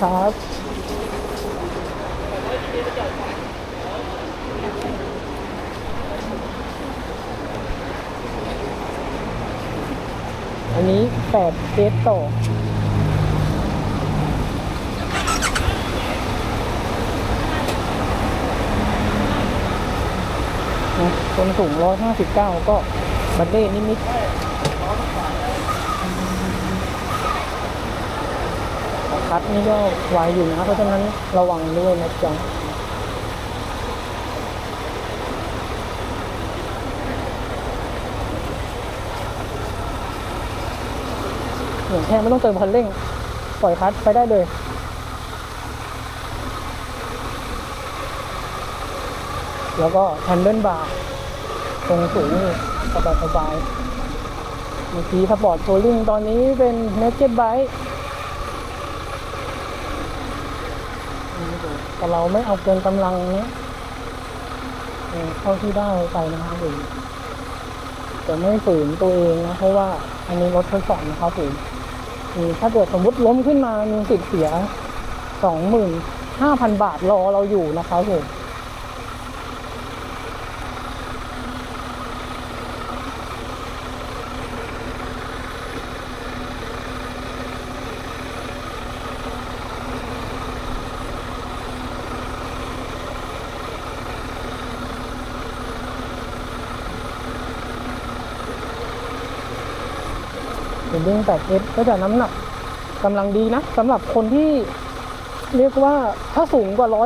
ครับ อันนี้แปดเอสต่อนะคนสูงร้อยห้าสิบเก้าก็บัตเล่นิดๆ คัดนี่ก็ไวอยู่นะเพราะฉะนั้นระวังด้วยนะจ๊ะเหมือนแค่ไม่ต้องเติมคันเร่ง ปล่อยคัดไปได้เลยแล้วก็แฮนเดิลบาร์ตรงสูงสบายสบายเมื่อกี้สปอร์ตโชลิ่งตอนนี้เป็นเน k เก็ตไบ แต่เราไม่เอาเกินกำลังนะเท่าที่ได้ไปนะครับผมแต่ไม่ฝืนตัวเองนะเพราะว่าอันนี้รถทดสอบนะครับผมถ้าเกิดสมมติล้มขึ้นมามีสิทธิ์เสียสองหมื่นห้าพันบาทรอเราอยู่นะครับผม เป็นเด้ง 8S ก็จะน้ำหนักกำลังดีนะสำหรับคนที่เรียกว่าถ้าสูงกว่า106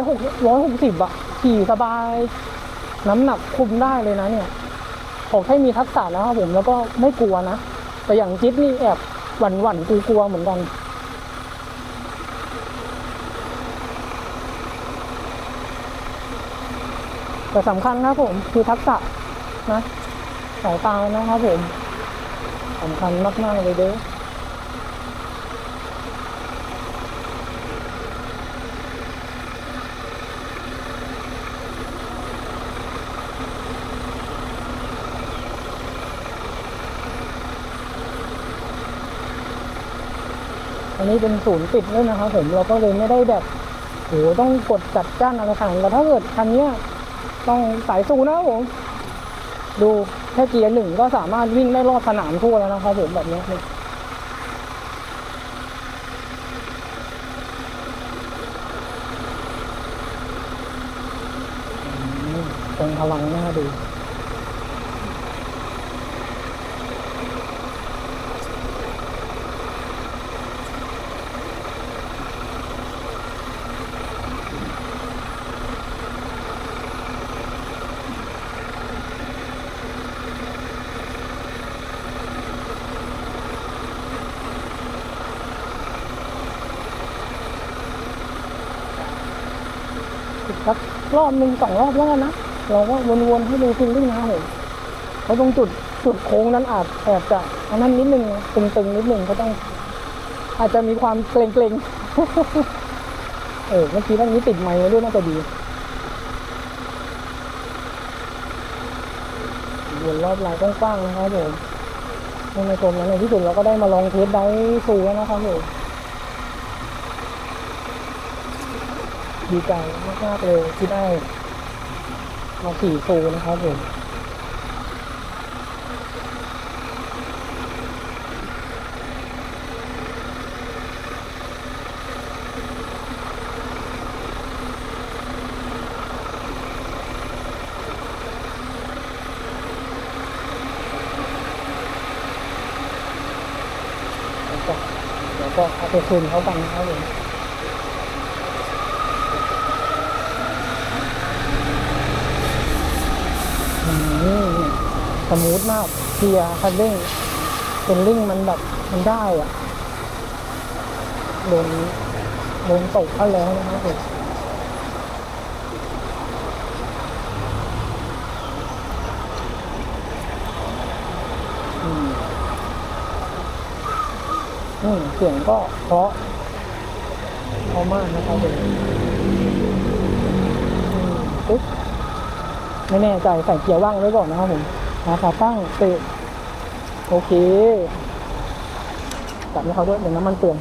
160อะขี่สบาย น้ำหนักคุมได้เลยนะเนี่ยขอแค่มีทักษะนะครับผมแล้วก็ไม่กลัวนะ แต่อย่างจิ๊บนี่แอบหวั่นหวั่นๆกูกลัวเหมือนกัน แต่สำคัญครับผมคือทักษะนะสายตานะครับผม สำคัญมาก ๆ เลยเด้ออันนี้เป็นศูนย์ปิดด้วยนะครับผมเราก็เลยไม่ได้แบบโหต้องกดจัดจ้านอะไรขนาดนั้นแต่ถ้าเกิดคันเนี้ยต้องสายสูนะครับผม ดู แค่เกียร์หนึ่งก็สามารถวิ่งได้รอบสนามทั่วแล้วนะครับผมแบบนี้ยเนี่ยอืมตรงพลังหน้าดู อีกสักรอบหนึ่งสองรอบแล้วกันนะเราก็วนๆให้ดูฟิลลิ่งนะครับผมเพราะตรงจุดจุดโค้งนั้นอาจแอบจะอันนั้นนิดนึงตึงๆนิดนึงก็ต้อง อาจจะมีความเกรงๆเออเมื่อกี้ตรงนี้ติดไม้ด้วยน่าจะดีวนรอบลายกว้างๆนะครับผมในในชมนั้นในที่สุดเราก็ได้มาลองเทสได้สูงแล้วนะครับผม ดีใจมากๆเลยที่ได้มาขี่โซนะครับผมแล้วก็เดี๋ยวก็เอาไปคืนเขากันนะครับผม อืม สมูทมากเกียร์คันเร่งเป็นลิ่งมันแบบมันได้อะโดนโดนตกเข้าแล้วนะครับผมอืมเสียงก็เพราะเพราะมากนะครับผมอืมปึ๊บ ไม่แน่ใจใส่เกียร์ว่างไว้ก่อนนะครับผมหาขาตั้งเตะโอเคจับให้เขาด้วยเดี๋ยวน้ำมันเปลือง